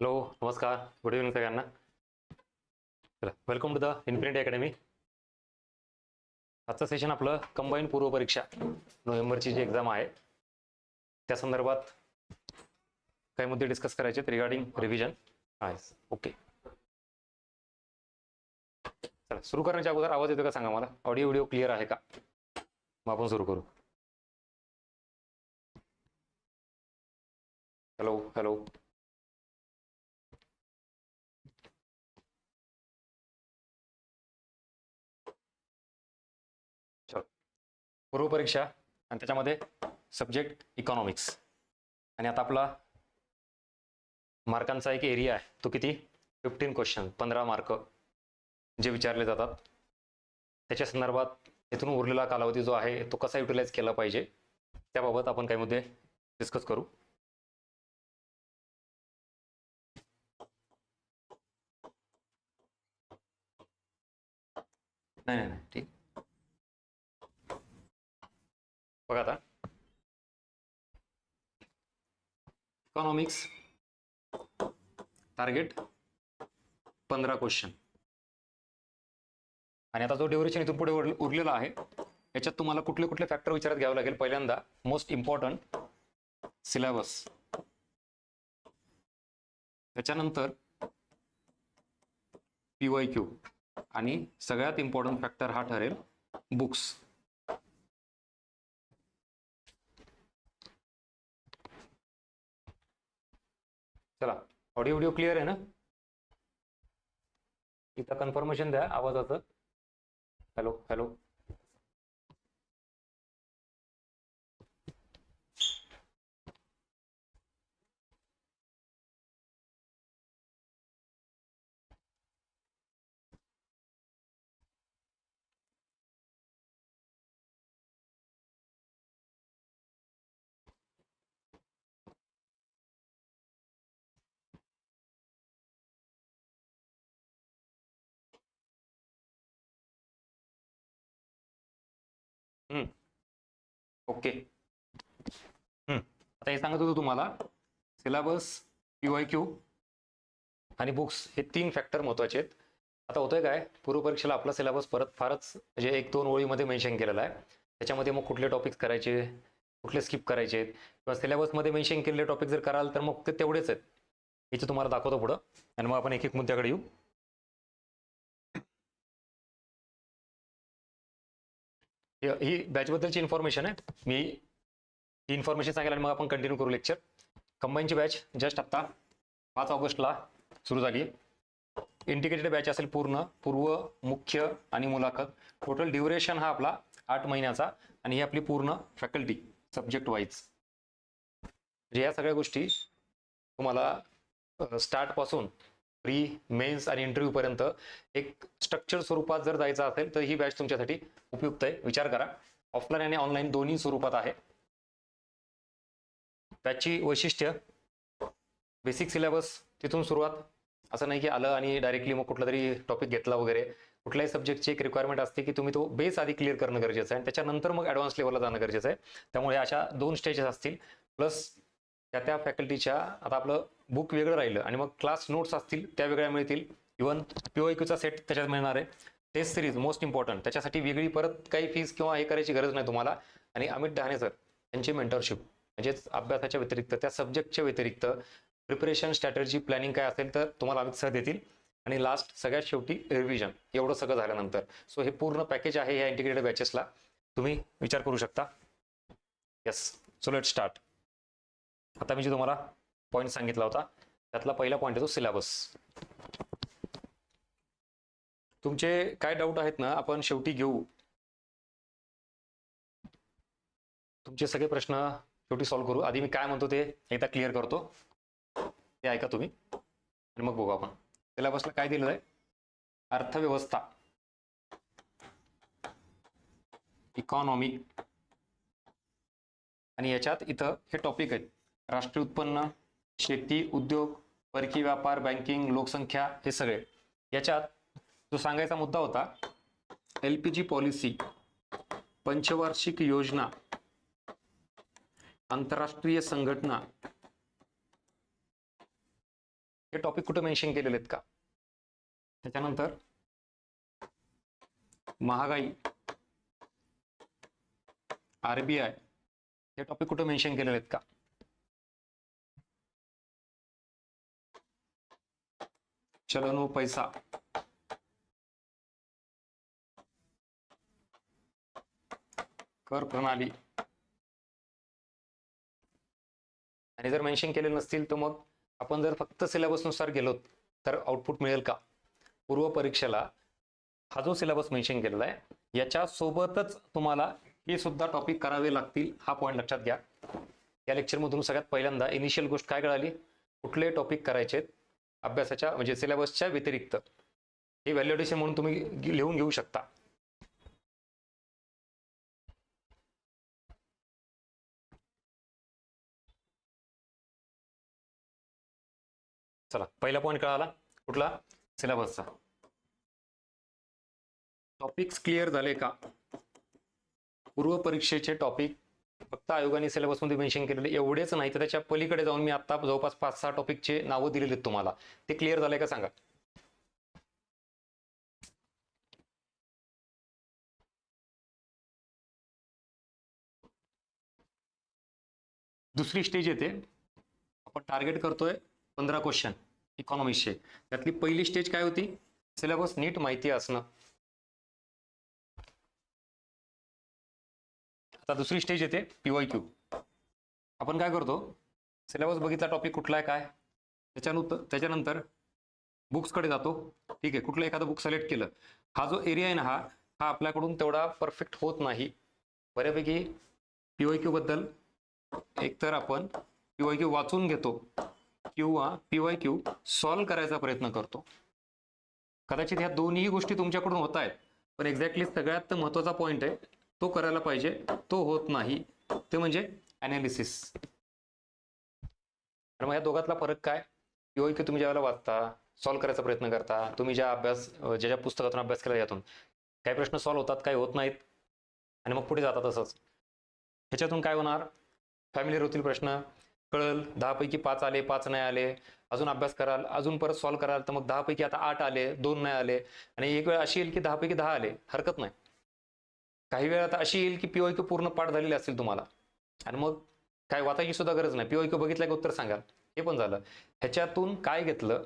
Hello नमस्कार. Good evening सगळ्यांना. चला welcome to the infinity academy आजचं सेशन आपलं कंबाईन पूर्व परीक्षा नोव्हेंबरची जी एक्झाम आहे त्या संदर्भात काही मुद्दे डिस्कस करायचे रिगार्डिंग रिव्हिजन आहे ओके चला सुरू करण्याच्या अगोदर आवाज येतो का सांगा मला? ऑडिओ व्हिडिओ क्लिअर आहे का? मग आपण सुरू करू. हॅलो हॅलो पूर्व परीक्षा आणि त्याच्यामध्ये सब्जेक्ट इकॉनॉमिक्स आणि आता आपला मार्कांचा एक एरिया आहे. तो किती? फिफ्टीन क्वेश्चन पंधरा मार्क जे विचारले जातात. त्याच्या संदर्भात इथून उरलेला कालावधी जो आहे तो कसा युटिलाइज केला पाहिजे? त्याबाबत आपण काही मुद्दे डिस्कस करू. नाही नाही नाही. ठीक. बघा आता. इकॉनॉमिक्स टार्गेट पंधरा क्वेश्चन आणि आता जो ड्युरेशन इथून पुढे उरलेला आहे याच्यात तुम्हाला कुठले कुठले फॅक्टर विचारात घ्यावे लागेल? पहिल्यांदा मोस्ट इम्पॉर्टंट सिलेबस त्याच्यानंतर पी वाय क्यू आणि सगळ्यात इम्पॉर्टंट फॅक्टर हा ठरेल बुक्स चला ऑडिओ व्हिडिओ क्लिअर आहे ना? इथं कन्फर्मेशन द्या आवाजाचं. Hello hello okay. आता हे सांगत होतो तुम्हाला सिलेबस पी वाय क्यू आणि बुक्स हे तीन फॅक्टर महत्त्वाचे आहेत. आता होतंय काय पूर्व परीक्षेला आपला सिलेबस परत फारच म्हणजे एक दोन ओळीमध्ये मेन्शन केलेला आहे. त्याच्यामध्ये मग कुठले टॉपिक्स करायचे कुठले स्किप करायचे आहेत. किंवा सिलेबसमध्ये मेन्शन केलेले टॉपिक जर कराल तर मग ते तेवढेच आहेत. इथे तुम्हाला दाखवतो पुढं. आणि मग आपण एक एक मुद्द्याकडे येऊ. ही- बॅच बॅचबद्दलची इन्फॉर्मेशन आहे मी ही इन्फॉर्मेशन सांगेल आणि मग आपण कंटिन्यू करू लेक्चर कंबाईनची बॅच जस्ट आत्ता पाच ऑगस्टला सुरू झाली. आहे इंटिग्रेटेड बॅच असेल पूर्ण पूर्व मुख्य आणि मुलाखत. टोटल ड्युरेशन हा आपला आठ महिन्याचा आणि ही आपली पूर्ण फॅकल्टी सब्जेक्ट वाईज म्हणजे या सगळ्या गोष्टी तुम्हाला स्टार्टपासून प्री मेन्स आणि इंटरव्ह्यू पर्यंत एक स्ट्रक्चर स्वरूपात जर जायचं असेल तर ही बॅच तुमच्यासाठी उपयुक्त आहे. विचार करा. ऑफलाईन आणि ऑनलाईन दोन्ही स्वरूपात आहे. बॅचची वैशिष्ट्य बेसिक सिलेबस तिथून सुरुवात. असं नाही की आलं आणि डायरेक्टली मग कुठला तरी टॉपिक घेतला वगैरे. कुठल्याही सब्जेक्टची एक रिक्वायरमेंट असते की तुम्ही तो बेस आधी क्लिअर करणं गरजेचं आहे. आणि त्याच्यानंतर मग ॲडव्हान्स लेवलला जाणं गरजेचं आहे. त्यामुळे अशा दोन स्टेजेस असतील. प्लस त्या त्या फॅकल्टीच्या आता आपलं बुक वेगळं राहिलं आणि मग क्लास नोट्स असतील त्या वेगळ्या मिळतील. इवन पीओक्यूचा सेट त्याच्यात मिळणार आहे. टेस्ट सिरीज मोस्ट इम्पॉर्टंट त्याच्यासाठी वेगळी परत काही फीस किंवा हे करायची गरज नाही तुम्हाला. आणि अमित डहाणे सर यांची मेंटरशिप म्हणजेच अभ्यासाच्या व्यतिरिक्त त्या सब्जेक्टच्या व्यतिरिक्त प्रिपरेशन स्ट्रॅटर्जी प्लॅनिंग काय असेल तर तुम्हाला अमित सर देतील. आणि लास्ट सगळ्यात शेवटी रिव्हिजन एवढं सगळं झाल्यानंतर. सो हे पूर्ण पॅकेज आहे या इंटिग्रेटेड बॅचेसला तुम्ही विचार करू शकता. येस सो लेट स्टार्ट आता मी जे तुम्हाला पॉईंट सांगितला होता त्यातला पहिला पॉईंट येतो सिलेबस तुमचे काय डाऊट आहेत ना आपण शेवटी घेऊ. तुमचे सगळे प्रश्न शेवटी सॉल्व्ह करू. आधी मी काय म्हणतो ते एकदा क्लिअर करतो. ते ऐका तुम्ही. आणि मग बघू आपण. सिलेबसला काय दिलेलं आहे? अर्थव्यवस्था. इकॉनॉमी आणि याच्यात इथं हे टॉपिक आहेत. राष्ट्रीय उत्पन्न शेती उद्योग परकीय व्यापार बँकिंग लोकसंख्या हे सगळे. याच्यात जो सांगायचा मुद्दा होता एल पी जी पॉलिसी पंचवार्षिक योजना आंतरराष्ट्रीय संघटना हे टॉपिक कुठे मेन्शन केलेले आहेत का? त्याच्यानंतर महागाई आरबीआय हे टॉपिक कुठे मेन्शन केलेले आहेत का? चलन व पैसा. कर प्रणाली. आणि जर मेन्शन केले नसतील तर मग आपण जर फक्त सिलेबसनुसार गेलो तर आउटपुट मिळेल का? पूर्व परीक्षेला हा जो सिलेबस मेन्शन केलेला आहे याच्या सोबतच तुम्हाला हे सुद्धा टॉपिक करावे लागतील. हा पॉईंट लक्षात घ्या. या लेक्चरमधून सगळ्यात पहिल्यांदा इनिशियल गोष्ट काय कळाली? कुठले टॉपिक करायचे अभ्यासाच्या म्हणजे सिलेबसच्या व्यतिरिक्त. हे व्हॅल्युडेशन म्हणून तुम्ही लिहून घेऊ शकता. चला पहिला पॉईंट कळाला. कुठला? सिलेबसचा टॉपिक्स क्लिअर झाले का? पूर्व परीक्षेचे टॉपिक फक्त आयोगाने सिलेबसमध्ये मेन्शन केलेले एवढेच नाही तर त्याच्या पलीकडे जाऊन मी आता जवळपास पाच सहा टॉपिकचे नावं दिलेली आहेत तुम्हाला. ते क्लिअर झालंय का सांगा? दुसरी स्टेज येते. आपण टार्गेट करतोय पंधरा क्वेश्चन इकॉनॉमिक्सचे त्यातली पहिली स्टेज काय होती? सिलेबस नीट माहिती असणं. आता दुसरी स्टेज येते पीवाय क्यू आपण काय करतो? सिलेबस बघितला टॉपिक कुठला आहे काय? त्याच्यानंतर त्याच्यानंतर बुक्सकडे जातो. ठीक आहे कुठलं एखादं बुक सिलेक्ट केलं. हा जो एरिया आहे ना हा हा आपल्याकडून तेवढा परफेक्ट होत नाही. बऱ्यापैकी पीवाय क्यू बद्दल एकतर आपण पीवाय क्यू वाचून घेतो किंवा पीवाय क्यू सॉल्व्ह करायचा प्रयत्न करतो. कदाचित ह्या दोन्ही गोष्टी तुमच्याकडून होत आहेत पण एक्झॅक्टली सगळ्यात महत्त्वाचा पॉईंट आहे तो करायला पाहिजे. तो होत नाही. ते म्हणजे अनालिसिस आणि मग या दोघातला फरक काय? पीओ की तुम्ही ज्यावेळेला वाचता सॉल्व्ह करायचा प्रयत्न करता तुम्ही ज्या अभ्यास ज्या ज्या पुस्तकातून अभ्यास केला यातून काही प्रश्न सॉल्व्ह होतात काही होत नाहीत आणि मग पुढे जातात तसंच ह्याच्यातून काय होणार? फॅमिली होतील प्रश्न. कळल दहापैकी पाच आले पाच नाही आले. अजून अभ्यास कराल अजून परत सॉल्व्ह कराल तर मग दहापैकी आता आठ आले दोन नाही आले. आणि एक वेळ अशी येईल की दहापैकी दहा आले. हरकत नाही. काही वेळा आता अशी येईल की पीओ पूर्ण पाठ झालेली असेल तुम्हाला. आणि मग काय वाचायची सुद्धा गरज नाही. पीओ बघितलं की उत्तर सांगाल हे पण झालं. ह्याच्यातून काय घेतलं?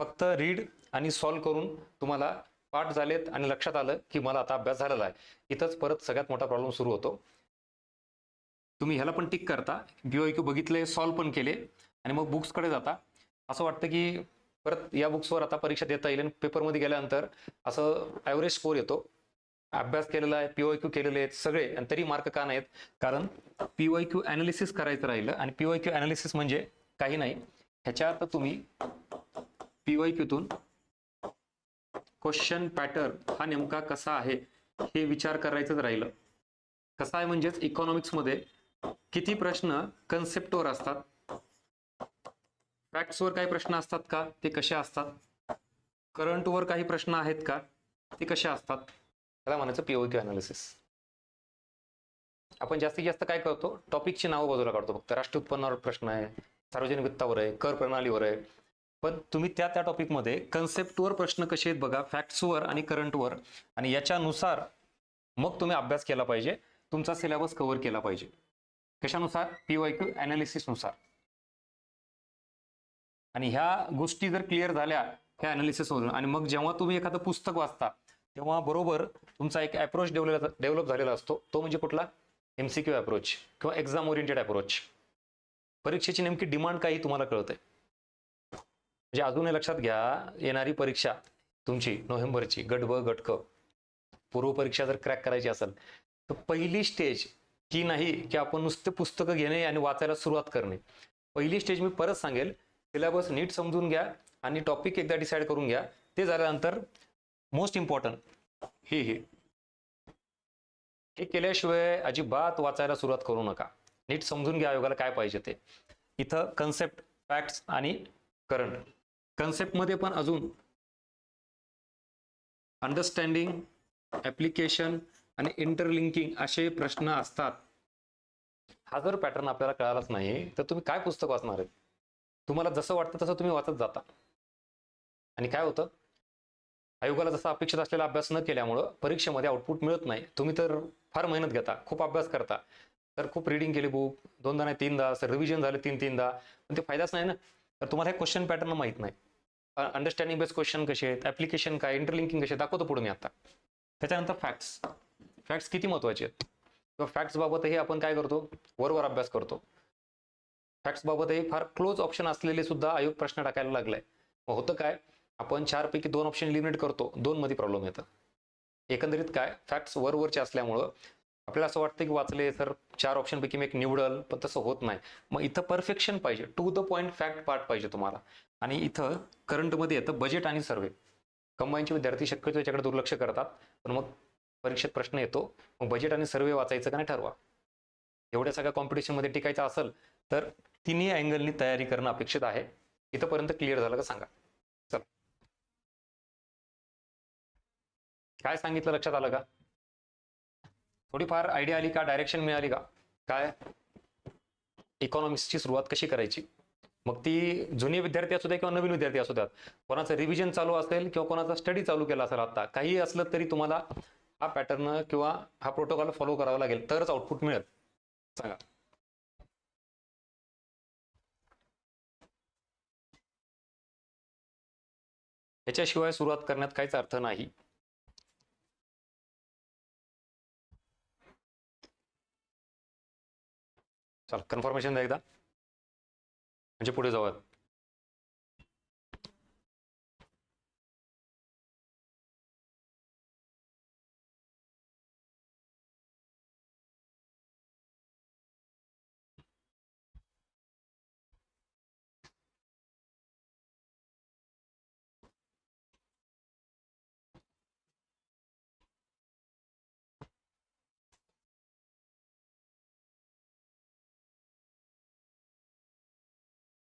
फक्त रीड आणि सॉल्व करून तुम्हाला पाठ झालेत आणि लक्षात आलं की मला आता अभ्यास झालेला आहे. इथंच परत सगळ्यात मोठा प्रॉब्लेम सुरू होतो. तुम्ही ह्याला पण टिक करता. पीओ बघितले सॉल्व्ह पण केले आणि मग बुक्सकडे जाता. असं वाटतं की परत या बुक्सवर आता परीक्षा देता येईल आणि पेपरमध्ये गेल्यानंतर असं ॲव्हरेज स्कोर येतो. अभ्यास केलेला आहे पीओ क्यू केलेले आहेत सगळे आणि तरी मार्क का नाहीत? कारण पीओ क्यू अनालिसिस करायचं राहिलं आणि पीओ क्यू अनालिसिस म्हणजे काही नाही. ह्याच्यात तुम्ही पीओ क्यूतून क्वेश्चन पॅटर्न हा नेमका कसा आहे हे विचार करायचंच राहिलं. कसा आहे म्हणजेच इकॉनॉमिक्समध्ये किती प्रश्न कन्सेप्टवर असतात? फॅक्ट्सवर काही प्रश्न असतात का? ते कसे असतात? करंटवर काही प्रश्न आहेत का? ते कसे असतात? त्याला म्हणायचं पीओ क्यू अनालिसिस आपण जास्तीत जास्त काय करतो? टॉपिकची नावं बाजूला काढतो फक्त. राष्ट्रीय उत्पन्नावर प्रश्न आहे सार्वजनिक वित्तावर आहे कर प्रणालीवर आहे. पण तुम्ही त्या त्या टॉपिकमध्ये कन्सेप्टवर प्रश्न कसे आहेत बघा फॅक्ट्सवर आणि करंटवर आणि याच्यानुसार मग तुम्ही अभ्यास केला पाहिजे. तुमचा सिलेबस कव्हर केला पाहिजे. कशानुसार? पीवाय क्यू अनालिसिसनुसार आणि ह्या गोष्टी जर क्लिअर झाल्या ह्या होऊन आणि मग जेव्हा तुम्ही एखादं पुस्तक वाचता तेव्हा बरोबर तुमचा एक अप्रोच डेव्हलप डेव्हलप झालेला असतो. तो म्हणजे कुठला? एमसीक्यू अप्रोच किंवा एक्झाम ओरिएंटेड अप्रोच परीक्षेची नेमकी डिमांड काही तुम्हाला कळतंय? म्हणजे अजूनही लक्षात घ्या येणारी परीक्षा तुमची नोव्हेंबरची गट ब गट क. पूर्व परीक्षा जर क्रॅक करायची असेल तर पहिली स्टेज ही नाही की आपण नुसते पुस्तकं घेणे आणि वाचायला सुरुवात करणे. पहिली स्टेज मी परत सांगेल सिलेबस नीट समजून घ्या आणि टॉपिक एकदा डिसाईड करून घ्या. ते झाल्यानंतर मोस्ट इम्पॉर्टंट हे हे. हे केल्याशिवाय अजिबात वाचायला सुरुवात करू नका. नीट समजून घ्या आयोगाला काय पाहिजे ते. इथं कन्सेप्ट फॅक्ट्स आणि करंट कन्सेप्टमध्ये पण अजून अंडरस्टँडिंग ऍप्लिकेशन आणि इंटरलिंकिंग असे प्रश्न असतात. हा जर पॅटर्न आपल्याला कळालाच नाही तर तुम्ही काय पुस्तक वाचणार आहे तुम्हाला जसं वाटतं तसं तुम्ही वाचत जाता. आणि काय होतं? आयोगाला जसा अपेक्षित असलेला अभ्यास न केल्यामुळं परीक्षेमध्ये आउटपुट मिळत नाही. तुम्ही तर फार मेहनत घेता खूप अभ्यास करता. तर खूप रिडिंग केली बुक दोनदा नाही तीनदा सर रिव्हिजन झाले तीन तीनदा. पण ते फायदाच नाही ना. तर तुम्हाला हे क्वेश्चन पॅटर्न माहीत नाही. अंडरस्टँडिंग बेस क्वेश्चन कसे आहेत ऍप्लिकेशन काय इंटरलिंकिंग कसे दाखवतो पुढे मी आता. त्याच्यानंतर फॅक्ट्स फॅक्ट्स किती महत्त्वाचे आहेत? किंवा फॅक्ट्स बाबतही आपण काय करतो? वरवर अभ्यास करतो. फॅक्ट्सबाबतही फार क्लोज ऑप्शन असलेले सुद्धा आयोग प्रश्न टाकायला लागलाय. मग होतं काय? आपण चारपैकी दोन ऑप्शन इलिमिनेट करतो दोन मध्ये प्रॉब्लेम येतं. एकंदरीत काय? फॅक्ट्स वरवरचे असल्यामुळं आपल्याला असं वाटतं की वाचले तर चार ऑप्शनपैकी मी एक निवडल पण तसं होत नाही. मग इथं परफेक्शन पाहिजे. To the point fact part पाहिजे तुम्हाला. आणि इथं करंटमध्ये येतं बजेट आणि सर्वे कंबाईनचे विद्यार्थी शक्यतो याच्याकडे दुर्लक्ष करतात. पण मग परीक्षेत प्रश्न येतो मग बजेट आणि सर्वे वाचायचं का नाही ठरवा. एवढ्या सगळ्या कॉम्पिटिशनमध्ये टिकायचं असेल तर तिन्ही अँगलनी तयारी करणं अपेक्षित आहे. इथंपर्यंत क्लिअर झालं का सांगा. चला. काय सांगितलं लक्षात आलं का? थोडीफार आयडिया आली का? डायरेक्शन मिळाली का? काय? इकॉनॉमिक्सची सुरुवात कशी करायची? मग ती जुने विद्यार्थी असू द्या किंवा नवीन विद्यार्थी असू द्यात कोणाचं रिव्हिजन चालू असेल किंवा कोणाचा स्टडी चालू केला असेल आता काही असलं तरी तुम्हाला हा पॅटर्न किंवा हा प्रोटोकॉल फॉलो करावा लागेल तरच आउटपुट मिळेल. सांगा. याच्याशिवाय सुरुवात करण्यात काहीच अर्थ नाही. चला कन्फर्मेशन द्या एकदा. म्हणजे पुढे जाऊयात.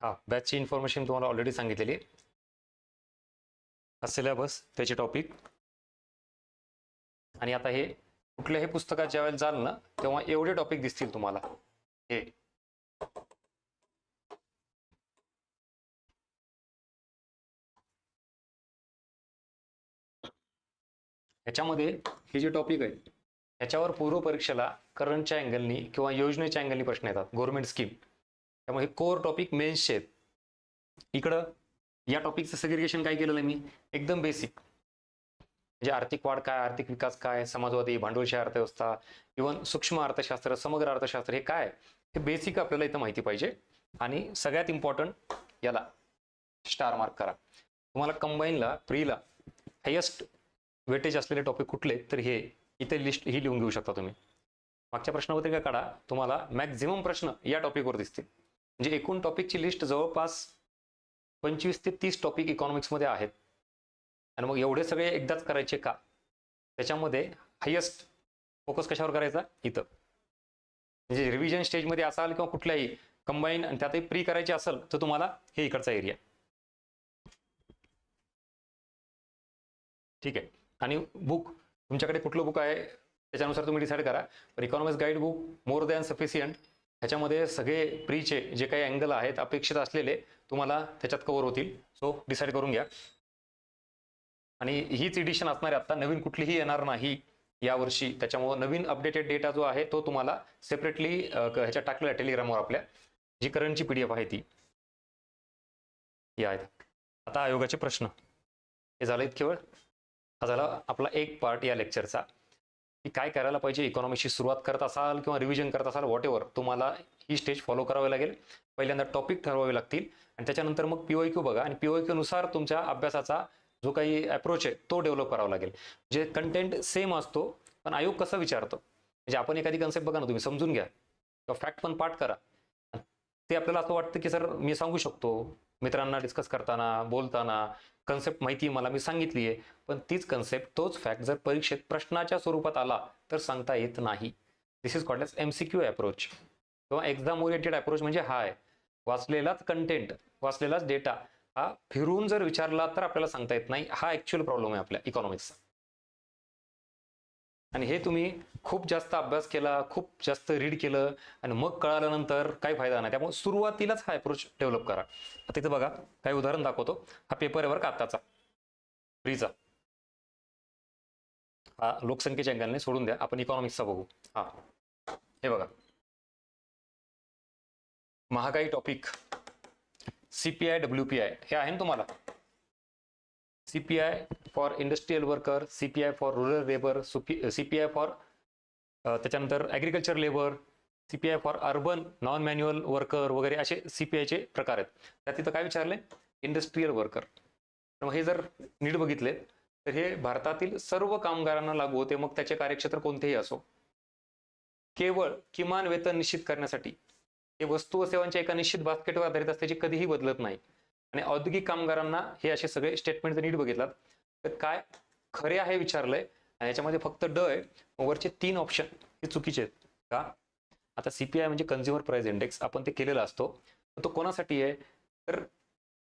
हा बॅचची इन्फॉर्मेशन तुम्हाला ऑलरेडी सांगितलेली हा सिलेबस त्याचे टॉपिक आणि आता हे कुठल्याही पुस्तकात ज्यावेळेला जाल ना तेव्हा एवढे टॉपिक दिसतील तुम्हाला. हे. ह्याच्यामध्ये हे जे टॉपिक आहे ह्याच्यावर पूर्व परीक्षेला करंटच्या अँगलनी किंवा योजनेच्या अँगलनी प्रश्न येतात. गव्हर्नमेंट स्कीम त्यामुळे हे कोर टॉपिक मेन्स आहेत. इकडं या टॉपिकचं सेग्रिगेशन काय केलेलं आहे मी? एकदम बेसिक म्हणजे आर्थिक वाढ काय आर्थिक विकास काय समाजवादी भांडवलशाही अर्थव्यवस्था इव्हन सूक्ष्म अर्थशास्त्र समग्र अर्थशास्त्र हे काय? हे बेसिक आपल्याला इथं माहिती पाहिजे. आणि सगळ्यात इम्पॉर्टंट याला स्टार मार्क करा. तुम्हाला कंबाईनला प्रीला हायेस्ट वेटेज असलेले टॉपिक कुठले? तर हे इथे लिस्ट ही लिहून घेऊ शकता तुम्ही. मागच्या प्रश्नपत्रिका काढा? तुम्हाला मॅक्झिमम प्रश्न या टॉपिकवर दिसतील. म्हणजे एकूण टॉपिकची लिस्ट जवळपास पंचवीस ते तीस टॉपिक इकॉनॉमिक्समध्ये आहेत. आणि मग एवढे सगळे एकदाच करायचे का? त्याच्यामध्ये हायेस्ट फोकस कशावर करायचा? इथं. म्हणजे रिव्हिजन स्टेजमध्ये असाल किंवा कुठल्याही कंबाईन आणि त्यातही प्री करायचे असेल तर तुम्हाला हे इकडचा एरिया ठीक आहे. आणि बुक तुमच्याकडे कुठलं बुक आहे? त्याच्यानुसार तुम्ही डिसाईड करा. पण economics guide book more than sufficient ह्याच्यामध्ये सगळे प्रीचे जे काही अँगल आहेत अपेक्षित असलेले तुम्हाला त्याच्यात कव्हर होतील. सो डिसाईड करून घ्या. आणि हीच एडिशन असणारे आत्ता. आता नवीन कुठलीही येणार नाही यावर्षी. त्याच्यामुळं नवीन अपडेटेड डेटा जो आहे तो तुम्हाला सेपरेटली ह्याच्यात टाकलेला टेलिग्रामवर आपल्या. जी करंटची पी डी एफ आहे ती. या आहेत. आता आयोगाचे प्रश्न. हे झालं इतके वेळ हा झाला आपला एक पार्ट या लेक्चरचा की काय करायला पाहिजे इकॉनॉमीशी सुरुवात करत असाल किंवा रिव्हिजन करत असाल वॉट एव्हर तुम्हाला ही स्टेज फॉलो करावी लागेल. पहिल्यांदा टॉपिक ठरवावे लागतील. आणि त्याच्यानंतर मग पीओ क्यू बघा. आणि पीओ क्यू नुसार तुमच्या अभ्यासाचा जो काही अप्रोच आहे तो डेव्हलप करावा लागेल. जे कंटेंट सेम असतो पण आयोग कसं विचारतो? म्हणजे आपण एखादी कन्सेप्ट बघा ना तुम्ही समजून घ्या. किंवा फॅक्ट पण पाठ करा. ते आपल्याला असं वाटतं की सर मी सांगू शकतो. मित्रांना डिस्कस करताना बोलताना कन्सेप्ट माहिती मला मी सांगितली आहे पण तीच कन्सेप्ट तोच फॅक्ट जर परीक्षेत प्रश्नाच्या स्वरूपात आला तर सांगता येत नाही. This is called S M C Q approach किंवा एक्झाम ओरिएंटेड अप्रोच म्हणजे हा आहे वाचलेलाच कंटेंट वाचलेलाच डेटा हा फिरून जर विचारला तर आपल्याला सांगता येत नाही. हा ॲक्च्युअल प्रॉब्लेम आहे आपल्या इकॉनॉमिक्सचा आणि हे तुम्ही खूप जास्त अभ्यास केला खूप जास्त रीड केलं आणि मग कळाल्यानंतर काही फायदा नाही. त्यामुळे सुरुवातीलाच हा अप्रोच डेव्हलप करा. आता इथं बघा काही उदाहरण दाखवतो. हा पेपर आहे बरं का आत्ताचा. फ्रीचा हा लोकसंख्येच्या अंगाने सोडून द्या. आपण इकॉनॉमिक्सचा बघू. हा. हे बघा. महागाई topic CPI W P I हे आहे ना तुम्हाला? CPI for industrial worker CPI for rural labour CPI for त्याच्यानंतर agriculture labour CPI for urban non manual worker वगैरे असे सीपीआयचे प्रकार आहेत. त्यात तिथं काय विचारले? इंडस्ट्रीयल वर्कर तर हे जर नीट बघितले तर हे भारतातील सर्व कामगारांना लागू होते मग त्याचे कार्यक्षेत्र कोणतेही असो. केवळ किमान वेतन निश्चित करण्यासाठी हे वस्तू व सेवांच्या एका निश्चित बास्केटवर आधारित असते जे कधीही बदलत नाही. आणि औद्योगिक कामगारांना हे असे सगळे स्टेटमेंट जर नीट बघितलात तर काय खरे आहे विचारलंय आणि याच्यामध्ये फक्त ड आहे वरचे तीन ऑप्शन हे चुकीचे आहेत. का? आता सीपीआय म्हणजे कन्झ्युमर प्राइस इंडेक्स आपण ते केलेला असतो तो कोणासाठी आहे? तर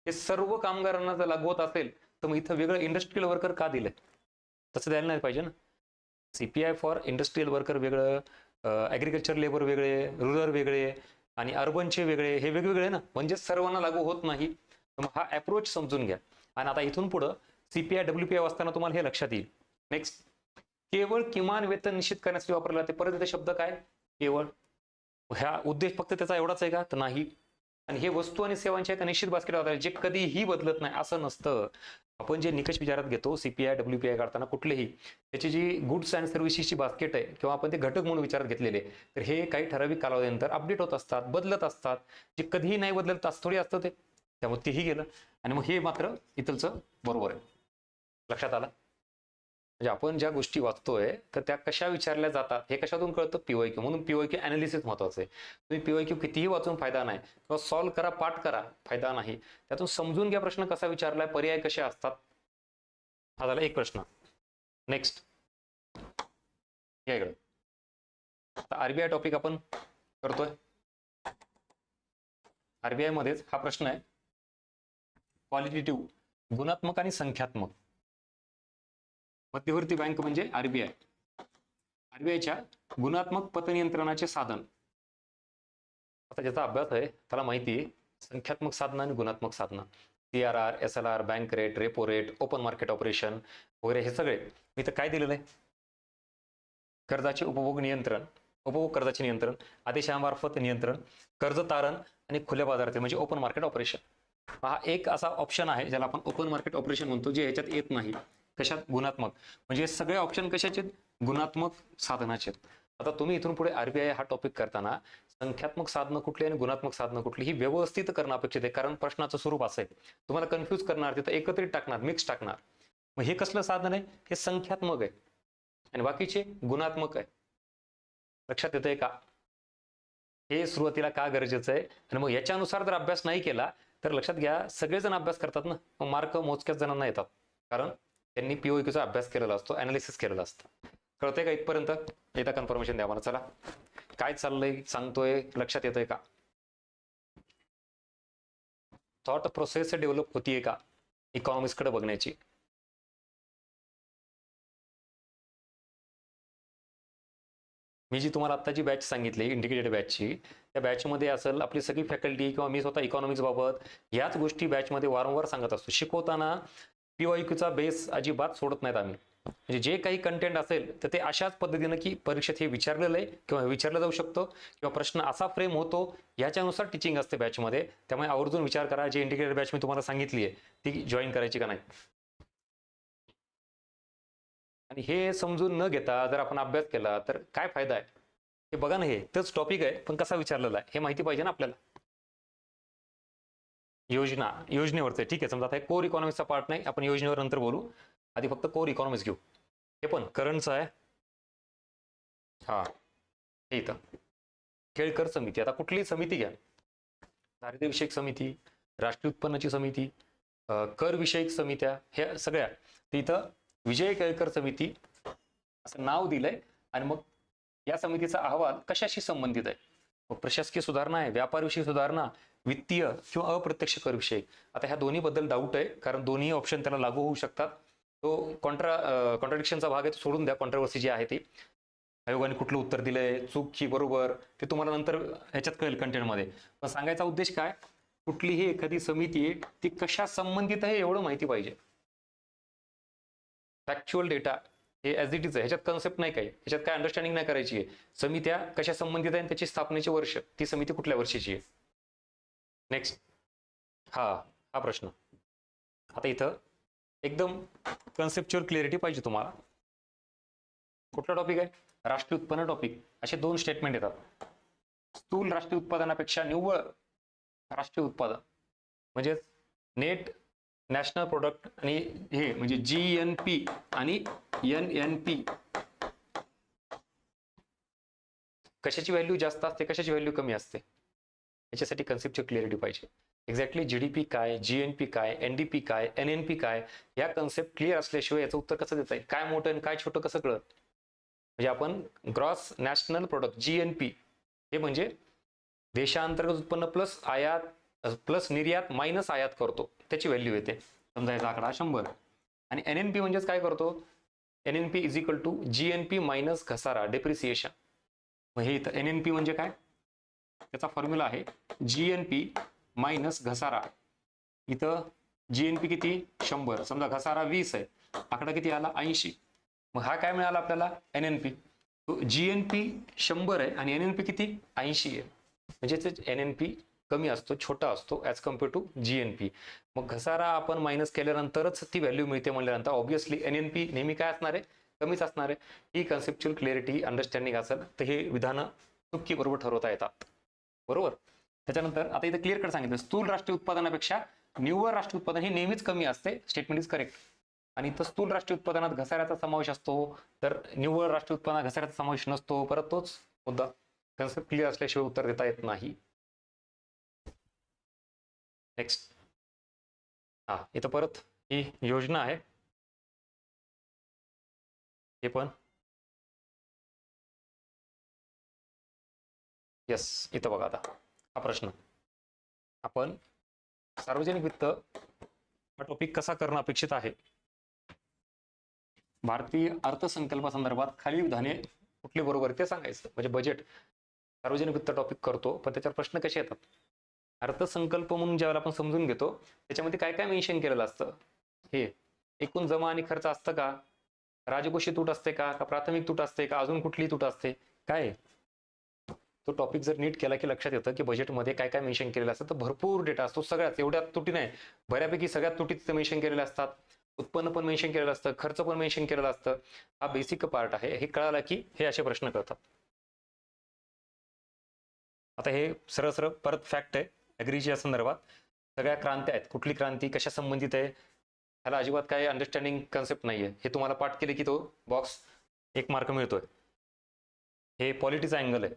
हे सर्व कामगारांना जर लागू होत असेल तर मग इथं वेगळं इंडस्ट्रीयल वर्कर का दिलंय? तसं द्यायला नाही पाहिजे ना. सीपीआय फॉर इंडस्ट्रीयल वर्कर वेगळं ॲग्रिकल्चर लेबर वेगळे रुरल वेगळे आणि अर्बनचे वेगळे हे वेगवेगळे ना. म्हणजे सर्वांना लागू होत नाही. हा अप्रोच समजून घ्या. आणि आता इथून पुढं सीपीआय डब्ल्यू पी आय वाचताना तुम्हाला हे लक्षात येईल. नेक्स्ट केवळ किमान वेतन निश्चित करण्यासाठी वापरला ते परत इथे शब्द काय? केवळ. ह्या उद्देश फक्त त्याचा एवढाच आहे का? तर नाही. आणि हे वस्तू आणि सेवांच्या एका निश्चित बास्केट आधारे जे कधीही बदलत नाही असं नसतं. आपण जे निकष विचारात घेतो सीपीआय डब्ल्यू पी आय काढताना कुठलेही त्याची जी गुड्स अँड सर्व्हिसेसची बास्केट आहे किंवा आपण ते घटक म्हणून विचारात घेतलेले तर हे काही ठराविक कालावधीनंतर अपडेट होत असतात बदलत असतात. जे कधीही नाही बदलत तास थोडी असतं ते. त्यामुळे तेही गेलं. आणि मग हे मात्र इथलचं बरोबर आहे. लक्षात आलं? म्हणजे आपण ज्या गोष्टी वाचतोय तर त्या कशा विचारल्या जातात हे कशातून कळतं? P Y Q. म्हणून पीवाय क्यू अनालिसिस महत्वाचं आहे. तुम्ही पीवाय क्यू कितीही वाचून फायदा नाही किंवा सॉल्व्ह करा पाठ करा फायदा नाही. त्यातून समजून घ्या प्रश्न कसा विचारलाय पर्याय कसे असतात? हा झाला एक प्रश्न. नेक्स्ट या इकडे. आता आरबीआय टॉपिक आपण करतोय. आरबीआय मध्येच हा प्रश्न आहे. क्वालिटेटिव्ह गुणात्मक आणि संख्यात्मक. मध्यवर्ती बँक म्हणजे आरबीआय आरबीआयच्या गुणात्मक पतनियंत्रणाचे साधन. आता ज्याचा अभ्यास आहे त्याला माहिती आहे संख्यात्मक साधनं आणि गुणात्मक साधनं. C R R S L R bank rate repo rate open market operation वगैरे हे सगळे. मी तर काय दिलेलं आहे? कर्जाचे उपभोग नियंत्रण उपभोग कर्जाचे नियंत्रण आदेशामार्फत नियंत्रण कर्ज तारण आणि खुल्या बाजारातील म्हणजे ओपन मार्केट ऑपरेशन हा एक असा ऑप्शन आहे ज्याला आपण ओपन मार्केट ऑपरेशन म्हणतो जे ह्याच्यात येत नाही. कशात? गुणात्मक. म्हणजे सगळे ऑप्शन कशाचे आहेत? गुणात्मक साधनाचे आहेत. आता तुम्ही इथून पुढे आरबीआय हा टॉपिक करताना संख्यात्मक साधनं कुठली आणि गुणात्मक साधनं कुठली ही व्यवस्थित करणं अपेक्षित आहे. कारण प्रश्नाचं स्वरूप असं आहे. तुम्हाला कन्फ्यूज करणार तिथं एकत्रित टाकणार मिक्स टाकणार. मग हे कसलं साधन आहे? हे संख्यात्मक आहे. आणि बाकीचे गुणात्मक आहे. लक्षात येतंय का? हे सुरुवातीला का गरजेचं आहे? आणि मग याच्यानुसार जर अभ्यास नाही केला तर लक्षात घ्या सगळेजण अभ्यास करतात ना. मग मार्क मोजक्याच जणांना येतात. कारण त्यांनी पीओ चा अभ्यास केलेला असतो अनालिसिस केलेला असतं. कळतंय का इथपर्यंत? एकदा कन्फर्मेशन द्या मला चला. काय चाललंय सांगतोय लक्षात येतंय का? थॉट प्रोसेस डेव्हलप होतीये का? इकॉनॉमिक्सकडे बघण्याची. मी जी तुम्हाला आत्ताची बॅच सांगितली इंडिकेटेड बॅचची त्या बॅचमध्ये असेल आपली सगळी फॅकल्टी किंवा मी स्वतः इकॉनॉमिक्स बाबत याच गोष्टी बॅचमध्ये वारंवार सांगत असतो. शिकवताना पीवायक्यूचा बेस अजिबात सोडत नाहीत आम्ही. म्हणजे जे काही कंटेंट असेल तर ते अशाच पद्धतीनं की परीक्षेत हे विचारलेलं आहे किंवा विचारलं जाऊ शकतो किंवा प्रश्न असा फ्रेम होतो याच्यानुसार टीचिंग असते बॅचमध्ये त्यामुळे आवर्जून विचार करा जे इंडिकेटेड बॅच मी तुम्हाला सांगितली आहे ती जॉईन करायची का नाही. आणि हे समजून न घेता जर आपण अभ्यास केला तर काय फायदा आहे? हे बघा ना हे तेच टॉपिक आहे पण कसा विचारलेला आहे? हे माहिती पाहिजे ना आपल्याला? योजना योजनेवरचं ठीक आहे समजा आता कोर इकॉनॉमिक्सचा पार्ट नाही आपण योजनेवर नंतर बोलू. आधी फक्त कोर इकॉनॉमिक्स घेऊ. हे पण करंटचं आहे. हा हे इथं. केळकर समिती. आता कुठली समिती घ्या? दारिद्र्यविषयक समिती राष्ट्रीय उत्पन्नाची समिती करविषयक समित्या ह्या सगळ्या. तिथं इथं विजय केळकर समिती असं नाव दिलंय आणि मग या समितीचा अहवाल कशाशी संबंधित आहे? मग प्रशासकीय सुधारणा आहे व्यापारविषयी सुधारणा वित्तीय किंवा अप्रत्यक्ष कर विषय आता ह्या दोन्ही बद्दल डाऊट आहे कारण दोन्ही ऑप्शन त्याला लागू होऊ शकतात. तो कॉन्ट्रा कॉन्ट्रडिक्शनचा भाग आहे तो सोडून द्या. कॉन्ट्रवर्सी जी आहे ती. आयोगाने कुठलं उत्तर दिलंय चूक की बरोबर ते तुम्हाला नंतर ह्याच्यात कळेल कंटेंटमध्ये पण सांगायचा उद्देश काय? कुठलीही एखादी समिती ती कशा संबंधित आहे एवढं माहिती पाहिजे. फॅक्च्युअल डेटा हे ॲज इट इज आहे. ह्याच्यात कन्सेप्ट नाही काही. ह्याच्यात काय अंडरस्टँडिंग नाही करायची आहे. समित्या कशा संबंधित आहे आणि त्याची स्थापनेचे वर्ष? ती समिती कुठल्या वर्षीची आहे? नेक्स्ट हा हा प्रश्न. आता इथं एकदम कन्सेप्च्युअल क्लिअरिटी पाहिजे तुम्हाला. कुठला टॉपिक आहे? राष्ट्रीय उत्पन्न टॉपिक असे दोन स्टेटमेंट येतात. स्थूल राष्ट्रीय उत्पादनापेक्षा निव्वळ राष्ट्रीय उत्पादन. म्हणजेच नेट नॅशनल प्रोडक्ट आणि हे म्हणजे जी एन पी आणि एन एन पी कशाची व्हॅल्यू जास्त असते कशाची व्हॅल्यू कमी असते? याच्यासाठी कन्सेप्टची क्लिअरिटी पाहिजे. एक्झॅक्टली जी डी पी काय जी एन पी काय एन डी पी काय एन एन पी काय या कन्सेप्ट क्लिअर असल्याशिवाय याचं उत्तर कसं देता येईल? काय मोठं आणि काय छोटं कसं कळत म्हणजे आपण gross national product G N P हे म्हणजे देशांतर्गत उत्पन्न प्लस आयात प्लस निर्यात मायनस आयात करतो. त्याची व्हॅल्यू येते. समजा याचा आकडा शंभर. आणि एन एन पी म्हणजेच काय करतो? N N P is equal to G N P minus घसारा डेप्रिसिएशन मग हे इथं एन एन पी म्हणजे काय? त्याचा फॉर्म्युला आहे जी एन पी मायनस घसारा. इथं जी एन पी किती? शंभर. समजा घसारा वीस आहे. आकडा किती आला? ऐंशी. मग हा काय मिळाला आपल्याला? N N P G N P शंभर आहे आणि एन एन पी किती? ऐंशी आहे. म्हणजेच एन एन पी कमी असतो छोटा असतो as compare to G N P मग घसारा आपण मायनस केल्यानंतरच ती व्हॅल्यू मिळते म्हणल्यानंतर ऑब्व्हियसली एन एन पी नेहमी काय असणार आहे? कमीच असणार आहे. ही कन्सेप्च्युअल क्लिअरिटी अंडरस्टँडिंग असेल तर हे विधानं चुकी बरोबर ठरवता येतात. बरोबर? त्याच्यानंतर आता इथं क्लिअर कट सांगितलं. स्थूल राष्ट्रीय उत्पादनापेक्षा निव्वळ राष्ट्रीय उत्पादन हे नेहमीच कमी असते. स्टेटमेंट इज करेक्ट आणि इथं स्थूल राष्ट्रीय उत्पादनात घसाऱ्याचा समावेश असतो. तर निव्वळ राष्ट्रीय उत्पादनात घसाऱ्याचा समावेश नसतो. परत तोच मुद्दा. कन्सेप्ट क्लिअर असल्याशिवाय उत्तर देता येत नाही. नेक्स्ट हा इथं परत ही योजना आहे. हे पण. येस इथं बघा आता. हा प्रश्न. आपण सार्वजनिक वित्त हा टॉपिक कसा करणं अपेक्षित आहे? भारतीय अर्थसंकल्पासंदर्भात खाली विधाने कुठली बरोबर ते सांगायचं. म्हणजे बजेट सार्वजनिक वित्त टॉपिक करतो पण त्याच्यावर प्रश्न कसे येतात? अर्थसंकल्प म्हणून ज्यावेळेला आपण समजून घेतो त्याच्यामध्ये काय काय मेन्शन केलेलं असतं? हे एकूण जमा आणि खर्च असतं का? राजकोषी तूट असते का? का प्राथमिक तूट असते? का अजून कुठली तूट असते? काय? तो टॉपिक जर नीट केला की लक्षात येतं की बजेटमध्ये काय काय मेन्शन केलेलं असतं तर भरपूर डेटा असतो. सगळ्यात एवढ्या तुटी नाही. बऱ्यापैकी सगळ्यात तुटीत मेन्शन केलेले असतात. उत्पन्न पण मेन्शन केलेलं असतं. खर्च पण मेन्शन केलेलं असतं. हा बेसिक पार्ट आहे. हे कळाला की हे असे प्रश्न करतात आता हे सरळ सरळ परत फॅक्ट आहे. ॲग्रीच्या संदर्भात सगळ्या क्रांत्या आहेत. कुठली क्रांती कशा संबंधित आहे ह्याला अजिबात काही अंडरस्टँडिंग कन्सेप्ट नाही आहे हे तुम्हाला पाठ केले की तो बॉक्स एक मार्क मिळतोय. हे पॉलिटीचा अँगल आहे.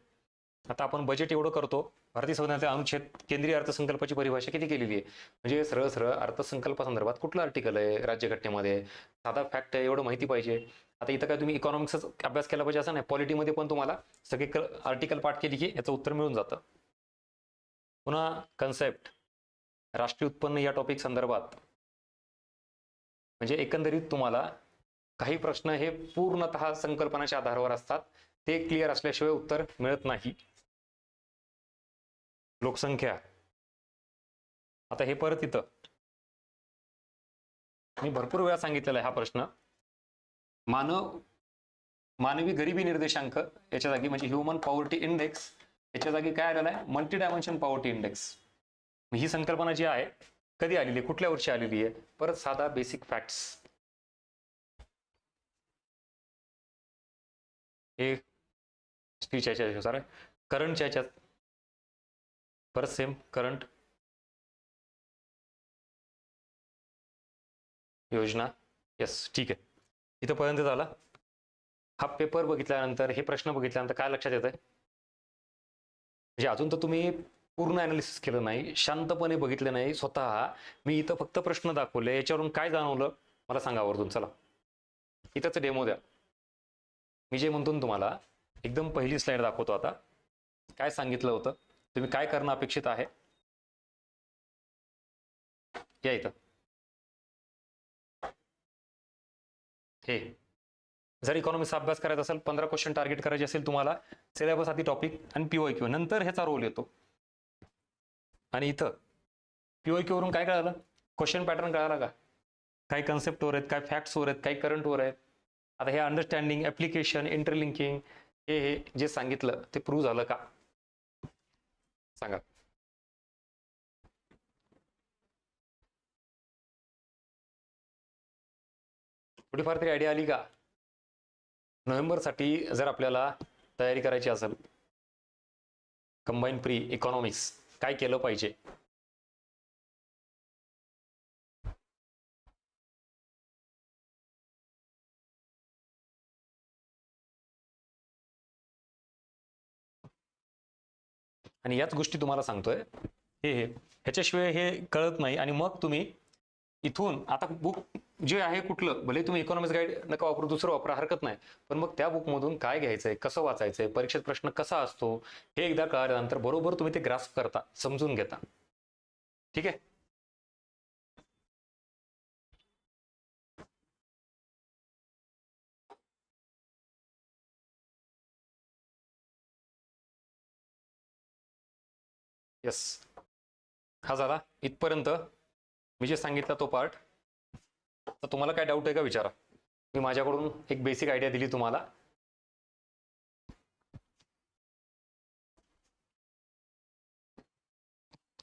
आता आपण बजेट एवढं करतो भारतीय संविधानाचे अनुच्छेद केंद्रीय अर्थसंकल्पाची परिभाषा किती केलेली आहे? म्हणजे सरळ सरळ अर्थसंकल्पासंदर्भात कुठलं आर्टिकल आहे राज्यघटनेमध्ये? साधा फॅक्ट आहे एवढं माहिती पाहिजे. आता इथं काय तुम्ही इकॉनॉमिक्सच अभ्यास केला पाहिजे असं नाही पॉलिटीमध्ये पण तुम्हाला सगळे आर्टिकल पाठ केली की याचं उत्तर मिळून जातं. पुन्हा कन्सेप्ट राष्ट्रीय उत्पन्न या टॉपिक संदर्भात. म्हणजे एकंदरीत तुम्हाला काही प्रश्न हे पूर्णतः संकल्पनाच्या आधारावर असतात. ते क्लिअर असल्याशिवाय उत्तर मिळत नाही. लोकसंख्या. आता हे परत इथं. मी भरपूर वेळा सांगितलेला आहे हा प्रश्न. मानव मानवी गरिबी निर्देशांक याच्या जागी म्हणजे ह्युमन पॉवर्टी इंडेक्स याच्या जागी काय आलेलं आहे? मल्टी डायमेन्शन पॉवर्टी इंडेक्स ही संकल्पना जी आहे कधी आलेली आहे? कुठल्या वर्षी आलेली आहे? परत साधा बेसिक फॅक्ट्स हे स्पीच याच्यानुसार करंटच्या याच्यात. परत सेम करंट योजना. येस ठीक आहे. इथंपर्यंत झाला. हा पेपर बघितल्यानंतर हे प्रश्न बघितल्यानंतर काय लक्षात येत आहे म्हणजे अजून तर तुम्ही पूर्ण अनालिसिस केलं नाही शांतपणे बघितलं नाही स्वतः. मी इथं फक्त प्रश्न दाखवले याच्यावरून काय जाणवलं मला सांगा आवर्जून चला. इथंच डेमो द्या. मी जे म्हणतो ना तुम्हाला एकदम पहिली स्लाइड दाखवतो आता. काय सांगितलं होतं? तुम्ही काय करणं अपेक्षित आहे? या इथं. हे. जर इकॉनॉमिक्सचा अभ्यास करायचा असेल पंधरा क्वेश्चन टार्गेट करायचे असेल तुम्हाला सिलेबस आधी टॉपिक आणि पीओ क्यू नंतर ह्याचा रोल येतो. आणि इथं पीओ क्यू वरून काय कळालं? क्वेश्चन पॅटर्न कळाला का? काही कन्सेप्टवर आहेत काय फॅक्ट्सवर आहेत काही करंटवर आहेत? आता हे अंडरस्टँडिंग ऍप्लिकेशन इंटरलिंकिंग हे हे जे सांगितलं ते प्रूव्ह झालं का? सांगा. थोडीफार तरी आयडिया आली का? नोव्हेंबरसाठी जर आपल्याला तयारी करायची असेल कंबाईन प्री इकॉनॉमिक्स काय केलं पाहिजे? आणि याच गोष्टी तुम्हाला सांगतोय. हे हे ह्याच्याशिवाय हे कळत नाही. आणि मग तुम्ही इथून आता बुक जे आहे कुठलं भले तुम्ही इकॉनॉमिक्स गाईड नका वापरू दुसरं वापरा हरकत नाही. पण मग त्या बुकमधून काय घ्यायचंय कसं वाचायचंय परीक्षेत प्रश्न कसा असतो हे एकदा कळल्यानंतर बरोबर तुम्ही ते ग्रास्प करता समजून घेता. ठीक आहे? येस हा झाला. इथपर्यंत. मी जे सांगितला तो पार्ट तर तुम्हाला काय डाऊट आहे का विचारा. मी माझ्याकडून एक बेसिक आयडिया दिली तुम्हाला.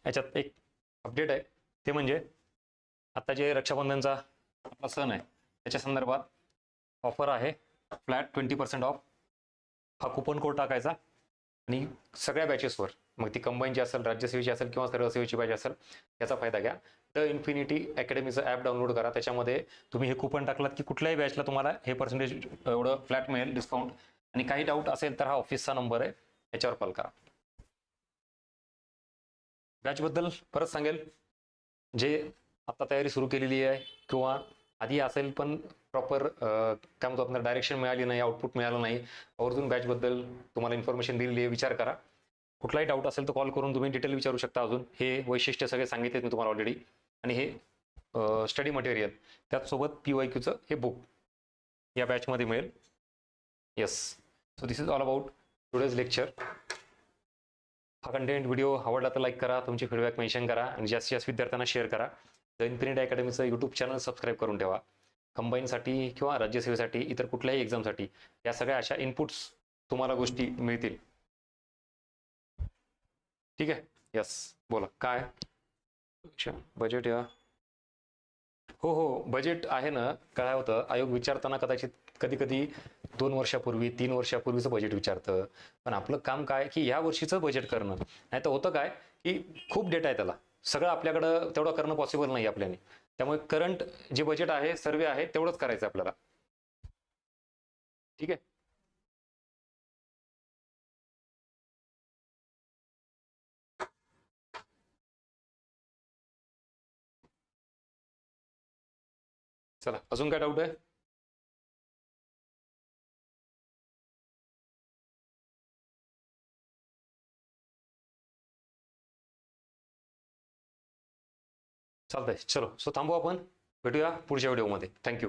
याच्यात एक अपडेट आहे. ते म्हणजे आता जे रक्षाबंधनचा आपला सण आहे त्याच्या संदर्भात ऑफर आहे फ्लॅट ट्वेंटी पर्सेंट ऑफ हा कुपन कोड टाकायचा आणि सगळ्या बॅचेसवर मग ती कंबाईनची असेल राज्यसेवेची असेल किंवा सर्व सेवेची पाहिजे असेल याचा फायदा घ्या. द इन्फिनिटी अकॅडमीचं ॲप डाउनलोड करा. त्याच्यामध्ये तुम्ही हे कुपन टाकलात की कुठल्याही बॅचला तुम्हाला हे पर्सेंटेज एवढं फ्लॅट मिळेल डिस्काउंट आणि काही डाऊट असेल तर हा ऑफिसचा नंबर आहे याच्यावर कॉल करा. बॅचबद्दल परत सांगेल. जे आता तयारी सुरू केलेली आहे किंवा आधी असेल पण प्रॉपर काय म्हणतो आपल्याला डायरेक्शन मिळाली नाही आउटपुट मिळालं नाही आवर्जून बॅचबद्दल तुम्हाला इन्फॉर्मेशन दिलेली आहे विचार करा. कुठलाही डाऊट असेल तर कॉल करून तुम्ही डिटेल विचारू शकता अजून. हे वैशिष्ट्य सगळे सांगितलेत मी तुम्हाला ऑलरेडी आणि हे स्टडी मटेरियल त्याचसोबत पी वाय क्यूचं हे बुक या बॅचमध्ये मिळेल. Yes so this is all about today's lecture हा कंटेंट व्हिडिओ आवडला तर लाईक करा तुमची फीडबॅक मेन्शन करा आणि जास्तीत जास्त विद्यार्थ्यांना शेअर करा. द इन्फिनिट अकॅडमीचं यूट्यूब चॅनल सबस्क्राईब करून ठेवा. कंबाईनसाठी किंवा राज्यसेवेसाठी इतर कुठल्याही एक्झामसाठी या सगळ्या अशा इनपुट्स तुम्हाला गोष्टी मिळतील. ठीक आहे? यस बोला. काय? अच्छा. बजेट या. हो हो. बजेट आहे ना. काय होतं? आयोग विचारताना कदाचित कधी कधी दोन वर्षापूर्वी तीन वर्षापूर्वीचं बजेट विचारतं. पण आपलं काम काय? की या वर्षीचं बजेट करणं. नाही तर होतं काय? की खूप डेटा आहे त्याला. सगळं आपल्याकडं तेवढं करणं पॉसिबल नाही आपल्याने. त्यामुळे करंट जे बजेट आहे सर्वे आहे तेवढंच करायचं आपल्याला. ठीक आहे? चला अजून काय डाऊट आहे चालतंय चलो सो थांबू आपण भेटूया पुढच्या व्हिडिओमध्ये थँक्यू